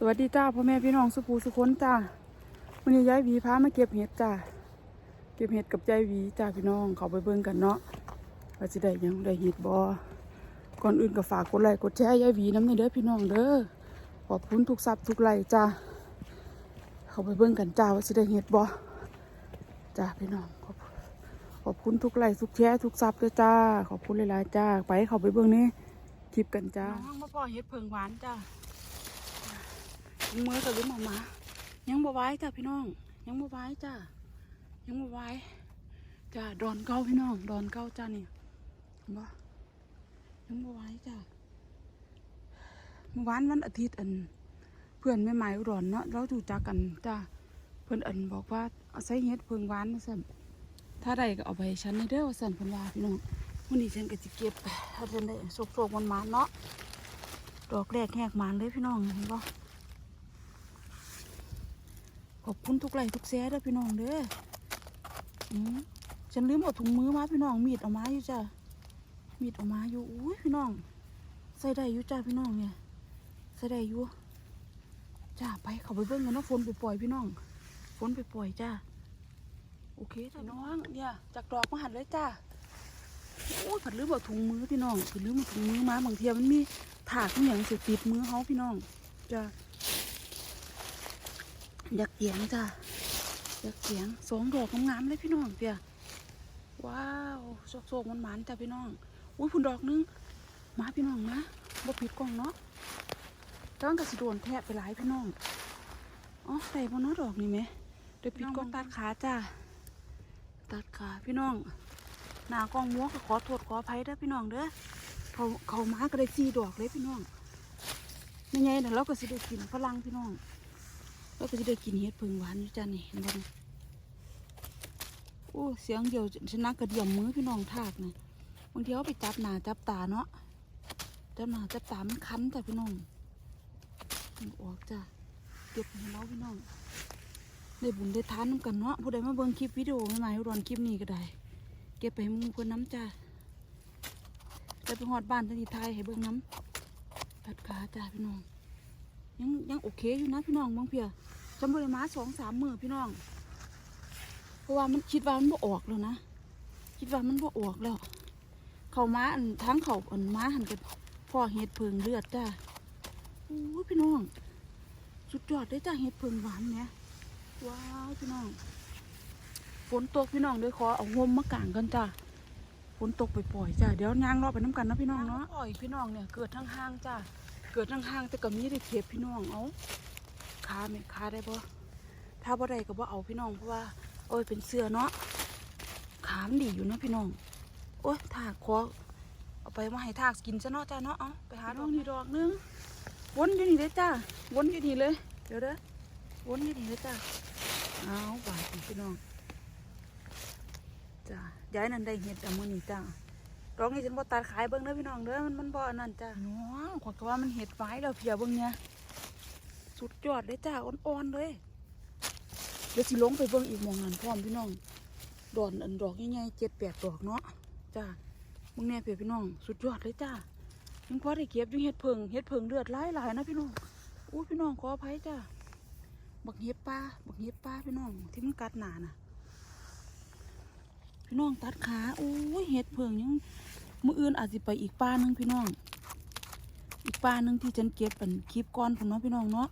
สวัสดีจ้าพ่อแม่พี่น้องสุภูสุคนจ้าวันนี้ยายหวีพามาเก็บเห็ดจ้าเก็บเห็ดกับยายหวีจ้าพี่น้องเขาไปเบิ่งกันเนาะว่าจะได้ยังได้เห็ดบ่ก่อนอื่นก็ฝากกดไลค์กดแชร์ยายหวีน้ำในเด้อพี่น้องเด้อขอบคุณทุกซับทุกไลค์จ้าเขาไปเบิ่งกันจ้าว่าจะได้เห็ดบ่จ้าพี่น้องขอบขอบคุณทุกไลค์ทุกแชร์ทุกซับด้วยจ้า ขอบคุณหลายๆจ้าไปเขาไปเบิ่งนี่คลิปกันจ้าน้องมาพ่อเห็ดเพิงหวานจ้า ยังมือกับลิ้มออกมา ยังบ่ไว้จ้ะพี่น้อง ยังบ่ไว้จ้ะยังบ่ไว้จ้ะดอนเก้าพี่น้อง ดอนเก้าจ้ะนี่เนบ่ยังบ่ไว้จ้ะเมื่อวานวันอาทิตย์อัน เพื่อนแม่ไม้อุดรเนาะเราถูกจักกันจ้ะเพื่อนอันบอกว่าเอาใส่เฮ็ดเพิงหวานมาสั่นถ้าใดก็เอาไปให้ฉันในเด้อสั่นพิ่นวาพี่น้องวันนี้ฉันก็สิเก็บถ้าฉันได้โศกๆมันมาเนาะดอกแรกแหกมานเลยพี่น้องเห็นบ่ อบคุณทุกไลทุกแชร์เด้อพี่น้องเด้ออืมฉันลืมเอาถุงมือมาพี่น้องมีดเอามาอยู่จ้ะมีดเอามาอยู่อุ้ยพี่น้อง ใส่ได้อยู่จ้าพี่น้องเนี่ยใส่ได้อยู่จ้าไปเขาไปเบิ่งกันเนาะฝนไปปล่อยพี่น้องฝนไปปล่อยจ้าโอเคจ้ะน้องเนี่ยจากดอกมาหันเลยจ้าโอ้ยผัดลืมเอาถุงมือพี่น้องผัดลืมเอาถุงมือมาบางทีมันมีถากอหย่างเสียติดมือเขาพี่น้องจ้า อยากเสียงจ้ะอยากเสียงสองดอกงามๆเลยพี่น้องเปียว้าวโซกๆมันหมันๆจ้ะพี่น้องอุ้ยพุ่นดอกนึงมาพี่น้องนะบ่ผิดกล้องเนาะจ้องกับสิโดนแทะไปหลายพี่น้องอ๋อใส่บนน้อดอกนี่ไหมเดี๋ยวผิดกล้องตัดขาจ้ะตัดขาพี่น้องหน้ากล้องมัวก็ขอโทษขออภัยเด้อพี่น้องเด้อเขาเขามาก็ได้จีดอกเลยพี่น้องไม่ไงเดี๋ยวเราก็สิได้กินฝรั่งพี่น้อง แล้วก็จะได้กินเห็ดเพิงหวานอยู่จ้านี่นบ่นี่โอ้เสียงเดียวชนะกระเดียมมือพี่น้องทากนะบางทีเขาไปจับหนาจับตาเนาะจับหนาจับตามันคันจ้ะพี่น้องออกจ้ะเก็บให้เราพี่น้องได้บุญได้ทานน้ำกันเนาะผู้ใดมาเบิ่งคลิปวิดีโอใหม่ๆรอนคลิปนี้ก็ได้ เก็บไปให้หมูเพื่อนน้ำจ้าได้ไปหอดบ้านทันทีไทยให้เบิ่งน้ำตัดขาจ้าพี่น้อง ยังยังโอเคอยู่นะพี่น้องบางเพียจำบริมาสองสามมือพี่น้อง เพราะว่ามันคิดว่ามันบ่ออกแล้วนะ คิดว่ามันบ่ออกแล้ว เขาม้าอันทั้งเขาอันม้าหันกันพ่อเห็ดเพิงเลือดจ้าโอ้พี่น้อง สุดยอดได้จ้าเห็ดเพิงหวานเนี่ยว้าวพี่น้อง ฝนตกพี่น้องด้วยขอเอาห่มมากางกันจ้าฝนตกไปปล่อยๆจ้าเดี๋ยวยางรอไปน้ำกันนะพี่น้องเนาะปล่อยพี่น้องเนี่ยเกิดทั้งห้างจ้า เกิดห่างๆแต่ก็มีได้เก็บพี่น้องเอาคาไหมคาได้ปะถ้าบ่ได้ก็บ่เอาพี่น้องเพราะว่า โอ้ยเป็นเสื้อเนาะขามนดีอยู่เนาะพี่น้อง โอ้ยถากคอเอาไปมาให้ถากกินซะเนาะจ้าเนาะเอาไปหาดอกนี่ดอกนึงวนอยู่นี่เลยจ้าวนอยู่นี่เลย เดี๋ยวเด้อวนอยู่นี่เลยจ้าเอาบาดนี่พี่น้องจ้าย้ายนั่นได้เห็ดเอามือนี่จ้า ดอกนี้ฉันบ่ตัดขายเบิ่งเด้อพี่น้องเด้อมันมันบ่อันนั้นจ้าน้องขอยก็ว่ามันเห็ดไว้แล้วเพียเบิ่งเนี่ยสุดยอดเลยจ้าอ่อนๆเลยเดี๋ยวสิลงไปเบิ่งอีกมองนั้นพร้อมพี่น้องดอนอันดอกใหญ่ๆเจ็ดแปดดอกเนาะจ้าเบิ่งแน่เพียพี่น้อง สุดยอดเลยจ้ายังพอได้เก็บยู่เห็ดเพิงเห็ดเพิงเลือดไหลายๆนะพี่น้องอู้พี่น้องขออภัยจ้าบักเห็ดปลาบักเห็ดปลาพี่น้องที่มันกัดหนาน่ะพี่น้องตัดขาโอ้เห็ดเพิงยัง มื่ออื่นอาจจะไปอีกป้าหนึงพี่น้อง อีกป้าหนึงที่ฉันเก็บเป็นคลิปก้อนผมเนาะพี่น้องเนาะ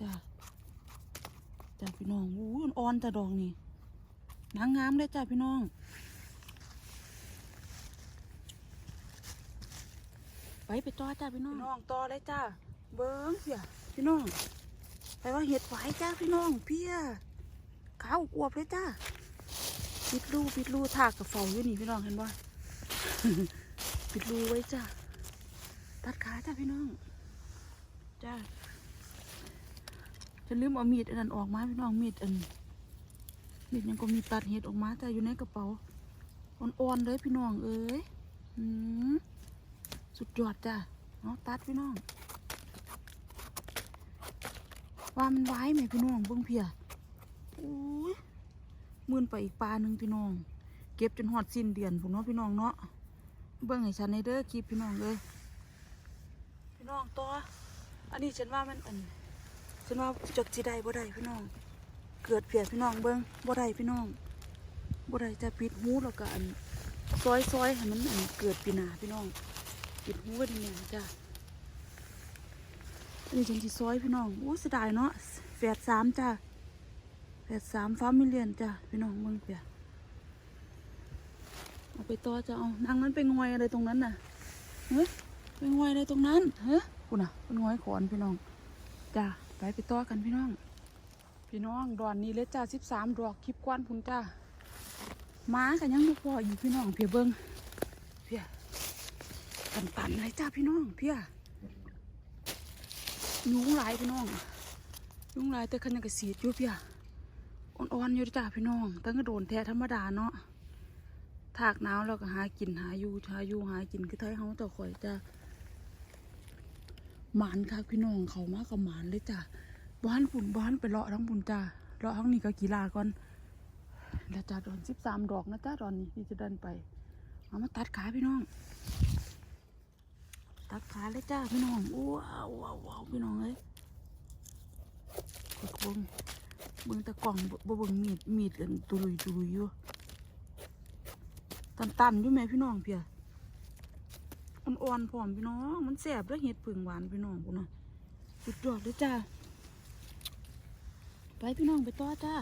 จ้าจ้าพี่น้องอู้ยอ่อนๆจ้าดอกนี่นางงามเลยจ้าพี่น้องไปไปต่อจ้าพี่น้องพี่น้องต่อเลยจ้าเบิ้งเสียพี่น้องไปว่าเห็ดไหวจ้าพี่น้องเพียขาวอวบเลยจ้าปิดรูปิดรูถากกับเฝ้าอยู่นี่พี่น้องเห็นบ่ ปิดรูไว้จ้าตัดขาจ้าพี่น้อง จ้าจะลืมเอามีดอันนั้นออกมาพี่น้องมีดอัน มีดยังก็มีตัดเห็ดออกมาจ้าอยู่ในกระเป๋า อ่อนๆเลยพี่น้องเอ้ยสุดยอดจ้าเนาะตัดพี่น้อง ว่ามันไว้ไหมพี่น้องเบิ่งเพียอุ้ยมื่นไปอีกปลาหนึ่งพี่น้อง ก็บจนหอดสิ้นเดือนผมเนาะพี่น้องเนาะเบิ่งให้ฉันในเด้อคลิปพี่น้องเลยพี่น้องตัวอันนี้ฉันว่ามันอันฉันว่าจักจีได้บ่ได้พี่น้อง เกิดเพียพี่น้องเบิ้งบ่ได้พี่น้องบ่ได้จะปิดหูแล้วก็อันซอยซอยให้มันอันเกิดปีนาพี่น้องปิดหูไว้ดีเนี่ยจ้ะอันนี้ฉันสิซอยพี่น้องอู้เสียดายเนาะแฝดสามจ้ะแฝดสามฟ้ามิเลียนจ้ะพี่น้องเบิ้งเปีย เอาไปต่อจะเอานางนั้นไปงอยอะไรตรงนั้นน่ะเฮ้ยไปงอยอะไรตรงนั้นเฮ้ยกูน่ะเป็นงอยขอนพี่น้องจ้ะไปไปต่อกันพี่น้อง พี่น้องดอนนี้เลยจ้าสิบสามดอกคลิปกวนพุ่นจ้าม้ากันยังไม่พออยู่พี่น้องเพียเบิงเพียตันตันๆเลยจ้าพี่น้องเพียยุงหลายพี่น้องยุงหลายแต่คันยังกระสีดอยู่เพียอ่อนๆอยู่จ้าพี่น้องตั้งกระโดนแท้ธรรมดาเนาะ ถากหนาวแล้วก็หากินหาอยู่หาอยู่หากินคือไทยเฮาต่อข่อยจ้าหมานค่ะพี่น้องเขามากกับหมานเลยจ้าบ้านปุ่นบ้านไปเลาะทั้งปุ่นจ้าเลาะทั้งนี้ก็กีฬาก่อนแล้วจ้าดอนสิบสามดอกนะจ้าดอนนี้ที่จะเดินไปเอามาตัดขาพี่น้อง ตัดขาเลยจ้าพี่น้องว้าวว้าวว้าวพี่น้องเอ้ยกดบิ้งเบิ้งตะกล่องบ่บ่เบิ้งมีดมีดกันตุลุยตุลุยอยู่ ตันตันๆอยู่ไหมพี่น้องเพียอ่อนๆพร้อมพี่น้อง มันแสบแล้วเห็ดผึ่งหวานพี่น้องปุ่นน่ะสุดยอดเลยจ้า ไปพี่น้องไปต่อจ้า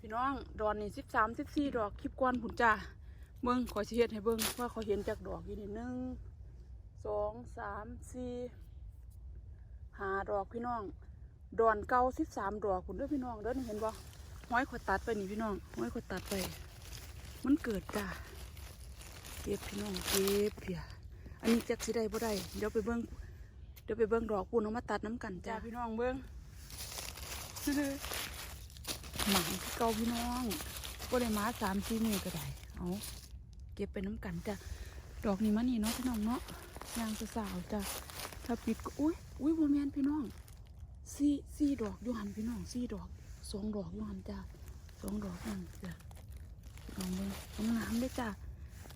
พี่น้อง ดอนนี่สิบสามสิบสี่ดอกคลิปกวนผุนจ้า เบิ้งขอเฮ็ดให้เบิ้งว่าเขาเห็นจากดอกยี่นี่หนึ่งสองสามสี่หาดอกพี่น้อง ดอนเก่าสิบสามดอกผุนเด้อพี่น้องเด้อนี่เห็นบ่ห้อยขวดตัดไปนี่พี่น้องห้อยขวดตัดไป มันเกิดจ้า เก็บพี่น้องเก็บเพียอันนี้จักสิได้บ่ได้เดี๋ยวไปเบิ้งเดี๋ยวไปเบิ้งดอกปูนเอามาตัดน้ำกันจ้าพี่น้องเบิ้งหมาที่เก่าพี่น้องก็ได้มาสามสี่มือก็ได้เอาเก็บไปน้ำกันจ้ะดอกนี้มันนี่เนาะพี่น้องเนาะยางสาวๆจ้ะถ้าปิดก็อุ้ยอุ้ยบัวแมนพี่น้องสี่สี่ดอกอยูหันพี่น้องสี่ดอกสองดอกอยูหันจ้ะสองดอกนั่นจ้ะลองเลยน้ำน้ำด้วยจ้ะ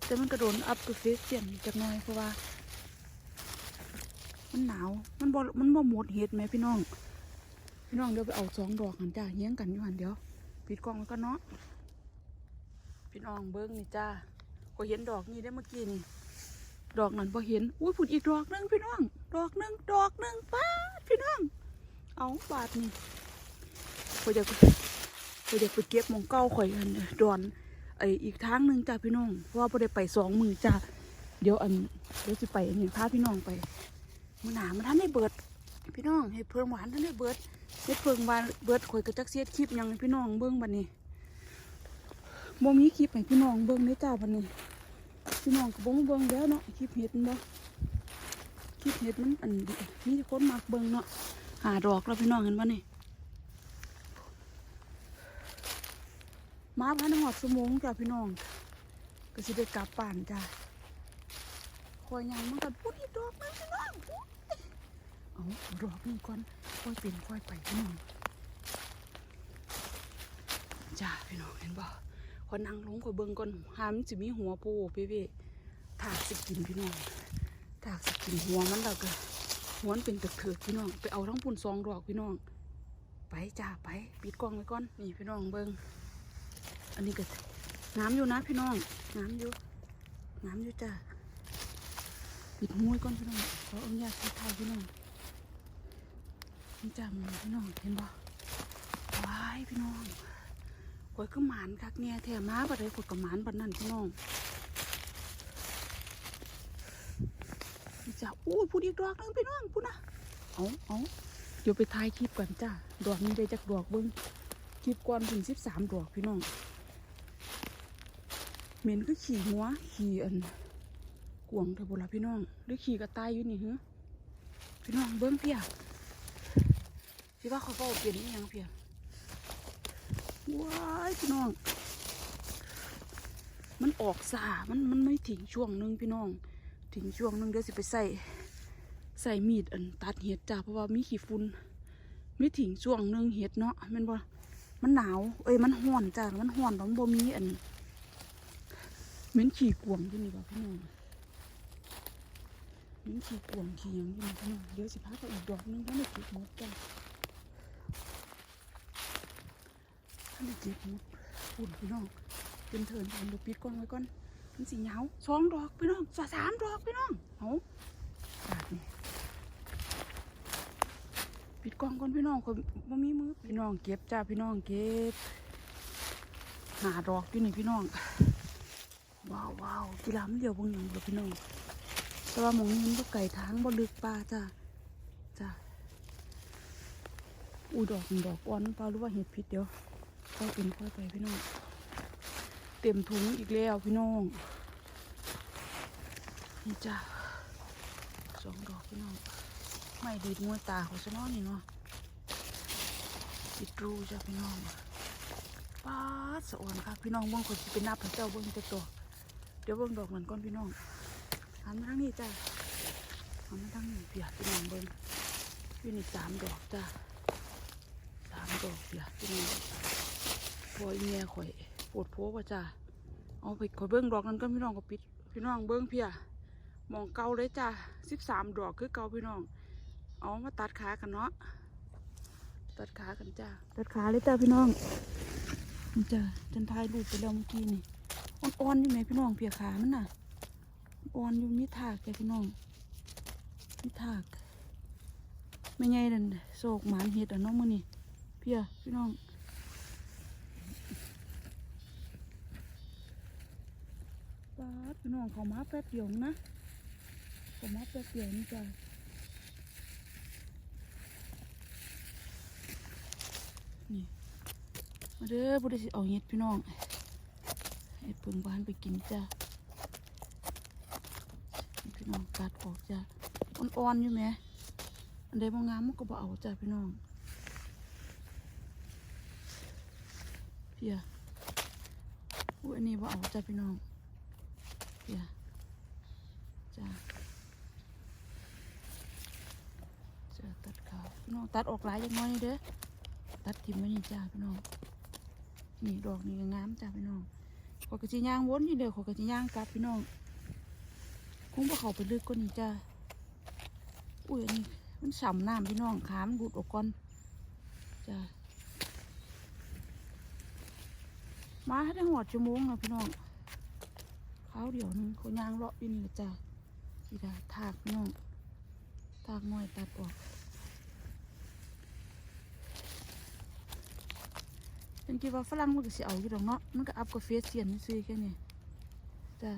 แต่มันกระโดนอัพตัวเฟสเสียนจักหน่อยเพราะว่า มันหนาว มันบ่มันบ่หมดเห็ดไหมพี่น้อง พี่น้องเดี๋ยวไปเอาสองดอกหันจ้าเฮี้ยงกันอยู่หันเดี๋ยวปิดกล้องแล้วก็เนาะ พี่น้องเบิ้งนี่จ้าก็เห็นดอกนี่ได้เมื่อกี้นี่ ดอกนั้นพอเห็น อุ้ยผุดอีกดอกหนึงพี่น้อง ดอกหนึงดอกหนึงป้าพี่น้อง เอาบาทนี่พอจะพอจะไปเก็บมองเก้าข่อยอันดอน ไออีกทางหนึ่งจ้าพี่น้อง เพราะว่าพอได้ไปสองมือจ้าเดี๋ยวอันเดี๋ยวจะไปอันนี้พาพี่น้องไปมือหนามันท่านได้เบิด พี่น้องให้เพิ่มหวานท่านได้เบิดเฮ็ดเพิ่งบานเบิดข่อยกระจักเสียดคลิปยังพี่น้องเบิ่งบัดนี้บ่มีคลิปให้พี่น้องเบิ่งเด้จ้าบัดนี้ พี่น้องก็บ่มาเบิ่งแล้วเนาะคลิปเฮ็ดบ่คลิปเฮ็ดมันอันนี้คนมักเบิ่งเนาะหาดอกแล้วพี่น้องเห็นบ่นี่ มาพันหอดสมงจ้าพี่น้อง ก็สิได้กลับบ้านจ้าคอยยังมันกันพูดอีกดอกนึงพี่น้องเอาดอกนึงก่อนค่อยเป็นค่อยไปพี่น้องจ้าพี่น้องเห็นบ่ขอยนั่งลงขอยเบิ่งก่อนหามนสิมีหัวโปูเป๊ะๆถากสิกินพี่น้องถากสิกินหัวมันแล้วก็หัวมันเป็นตะเถิดพี่น้อง ไปเอาทั้งปุ่นซองดอกพี่น้อง ไปจ้าไปปิดกล้องไว้ก่อนนี่พี่น้องเบิ่ง อันนี้ก็น้ำอยู่นะพี่น้อง น้ำอยู่ น้ำอยู่จ้าปิดหูไว้ก่อนพี่น้องขออนุญาตถ่ายพี่น้องนี่จ้ามึงพี่น้องเห็นบ่ว้ายพี่น้องข่อยก็หมานคักเนี่ยแถมมาบัดเลยข่อยก็หมานบัดนั่นพี่น้องนี่จ้าอู้พูดอีกดอกนึงพี่น้องพูดนะเอาเอาเดี๋ยวไปถ่ายคลิปก่อนจ้าดอกนี้ได้จากดอกเบิ้งคลิปก่อนถึงสิบสามดอกพี่น้อง เหม็นก็ขี่หัวขี่อันกวงเถอะบุละพี่น้องหรือขี่กระต่ายอยู่นี่เหรอพี่น้องเบิ้งเพียพี่ว่าเขาเฝ้าเปลี่ยนยังเพียว้ายพี่น้อง มันออกสามันมันไม่ถึงช่วงหนึงพี่น้องถึงช่วงหนึงเดี๋ยวสิไปใส่ใส่มีดอันตัดเห็ดจ้าเพราะว่ามีขี้ฝุ่นไม่ถึงช่วงหนึงเห็ดเนาะมันบ่มันหนาว เอ้ยมันห้อนจ้ามันห้อนแล้วมันบ่มีอัน เหม็นขี้กวางที่นี่บ่พี่น้องนี่ขี่กวงขี่ยังอยู่นี่พี่น้องเดี๋ยวสิพาไปอีกดอกนึงถ้าไม่เก็บหมดจ้ะถ้าไม่เก็บหมดปุ่นพี่น้องเป็นเถินผมเดี๋ยวปิดกล้องไว้ก่อนมันสิเหงาสองดอกพี่น้องสามดอกพี่น้องเอาบาดนี่ปิดกล้องก่อนพี่น้องคนบ่มีมือพี่น้องเก็บจ้าพี่น้องเก็บหาดอกอยู่นี่พี่น้อง ว้าวว้าวกีฬามันเดียวบางอย่างเดียพี่น้องแต่ว่าหมองนี้มันก็ไก่ทางบ่ลึกป่าจ้าจ้าอุ้ยดอกหนึ่งดอกอ่อนปลารือว่าเห็ดพิษเดี๋ยวค่อยเป็นค่อยไปพี่น้องเต็มถุงอีกแล้วพี่น้องนี่จ้าสองดอกพี่น้องไม่ดีดมวยตาของฉันนาะนี่เนาะติดรูจ้าพี่น้องป้าสะอ่อนค่ะพี่น้องเบางคนสิเป็นนับพระเจ้าเบิ่งแต่ตัว ดี๋ยวเบิ่งดอกมันก่อนพี่น้องหันมาทางนี้จ้าหันมาทางนี้เปียกพี่น้องเบิ่งอยู่นี่สามดอกจ้าสามดอกเปียกพี่น้องพออีเมียข่อยปวดโพว่าจ้าเอาไปข่อยเบิ่งดอกนั้นก็พี่น้องก็ปิดพี่น้องเบิ่งเพียมองเกาเลยจ้าสิบสามดอกคือเกาพี่น้อง เอามาตัดขากันเนาะตัดขากันจ้าตัดขาเลยจ้าพี่น้องจ้าจันทายรูปไปแล้วเมื่อกี้นี่ อ่อนๆอยู่ไหมพี่น้องเพียขามันน่ะอ่อนอยู่มีถากจ้ะพี่น้องมีถากไม่ไงนั่นโศกหมานเห็ดอะน้องมือนี่เพียพี่น้องปาดพี่น้องเขามาแป๊บเดียวนะเขามาแป๊บเดียวนี่จ้ะนี่มาเด้อบุได้สิเอาเห็ดพี่น้อง ให้เพิ่งบ้านไปกินจ้าพี่น้องตัดออกจ้าอ่อนๆอยู่ไหมอันใดบ่งามมันก็บ่เอาจ้าพี่น้องเพียอุ้ยอันนี้บ่เอาจ้าพี่น้องเพียจ้าจ้าตัดขาวพี่น้องตัดออกหลายจังน้อยเด้อตัดทิ่มไว้นี่จ้าพี่น้องนี่ดอกนี่งามจ้าพี่น้อง ขอกระจิย่างวนอยู่เดียวขอกระจิย่างกลับพี่น้องคงบ่เขาไปลึกกว่านี้จ้าอุ้ยอันนี้มันฉ่ำน้ำพี่น้องขามนดูดออกก่อนจ้ามาให้ได้หอดชั่วโมงนะพี่น้องเขาเดี๋ยวนึงเขาย่างเลาะอยู่นี่ละจ้าสีดาถากพี่น้องถากน้อยตัดออก ฉันคิดว่าฝรั่งมันก็สิเอาอยู่ดอกเนาะมันก็อัพกับเฟสเซียนซื้อแค่นี้จ้ะ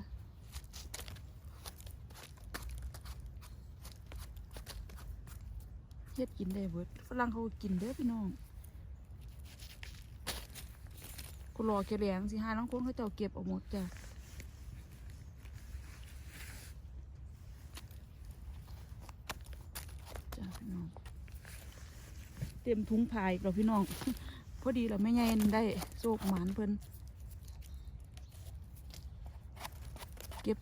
เฮ็ดกินได้เบิดฝรั่งเขาก็กินเด้อพี่น้องกูรอแกแหลงสิหาน้องคนเขาเจ้าเก็บเออกหมดจ้ะจ้ะพี่น้องเต็มถุงพายเราพี่น้อง พอดีเราไม่ไงได้โซกหมานเพิ่นเก็บ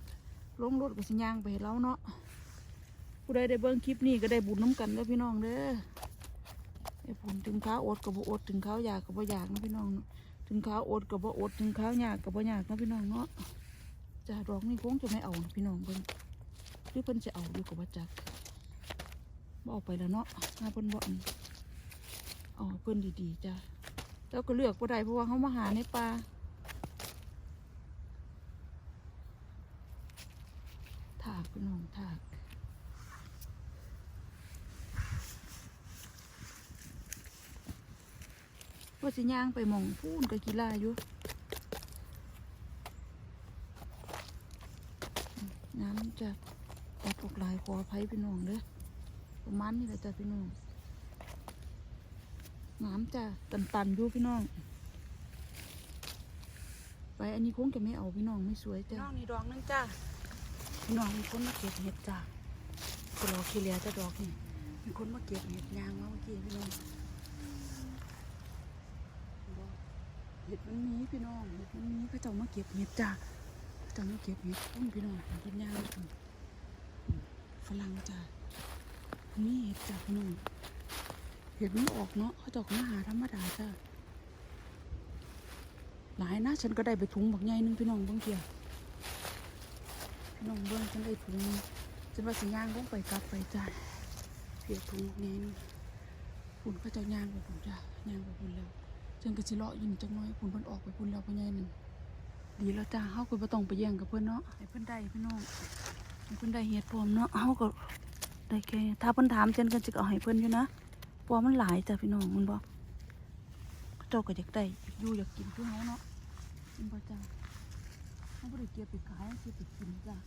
ลงรถกับสิยางไปให้เราเนาะผู้ใดได้เบิ่งคลิปนี้ก็ได้บุญน้ำกันเด้อพี่น้องเด้อไอ้ผลถึงข้าวอดกับบ่อดถึงข้าวอยากกับบ่อยากนะพี่น้องถึงข้าวอดกับบ่อดถึงข้าวอยากกับบ่อยากนะพี่น้องเนาะจ้าดอกนี่คงจะไม่เอาพี่น้องเบิ่งหรือเพิ่นจะเอาอยู่กับว่าจักบ่เอาไปแล้วเนาะถ้าเพิ่นบ่อันเอาเพิ่นดีๆจ้า แล้วก็เลือกบ่ได้เพราะว่าเขามาหาในป่าถากพี่น้องถากว่าสิย่างไปมองพูนกับกีฬาอยู่น้ำจะตัดออกลายขออภัยพี่น้องเด้อประมาณนี้แหละจ้ะพี่น้อง น้ำจะตันๆอยู่พี่น้อง ไปอันนี้คงจะไม่เอาพี่น้องไม่สวยจ้ะน้องนี่ดอกนึงจ้าพี่น้องมีคนมาเก็บเห็ดจ้าคนรอขี้เหลียจะดอกนี่มีคนมาเก็บเห็ดยางมาเมื่อกี้พี่น้องเห็ดมันมีพี่น้องเห็ดมันมีพระเจ้ามาเก็บเห็ดจ้าพระเจ้ามาเก็บเห็ดพุ่นพี่น้องเห็ดยางฝรั่งจ้ามีเห็ดจ้าพี่น้อง เห็ดมันออกเนาะเขาเจอกมาหาธรรมดาจ้ะหลายนะฉันก็ได้ไปถุงบักใหญ่หนึงพี่น้องเบิ่งเทียพี่น้องเบิ่งฉันได้ถุงฉันว่าสิย่างลงไปกลับไปจ้ะเพียถุงนี้คุณเขาเจะย่างไปคุณจ้ะย่างไปคุณแล้วฉันก็สิเลาะยินจังน้อยคุณเพิ่นออกไปคุณแล้วพ่อใหญ่นั่นดีแล้วจ้าเฮาก็บ่ต้องไปแย่งกับเพิ่อนเนาะให้เพิ่อนได้พี่น้องให้เพิ่อนได้เฮ็ดพร้อมเนาะเฮาก็ได้แค่ถ้าเพิ่นถามฉันก็สิเอาให้เพิ่อนอยู่นะ ปัว่ามันหลายจ้ะพี่น้องมันบอกเจ้าก็อยากได้อยู่อยากกินคือเฮาเนาะมันบ่จ้าเฮาบ่ได้เก็บไปขายเก็บไปกินจ้ะ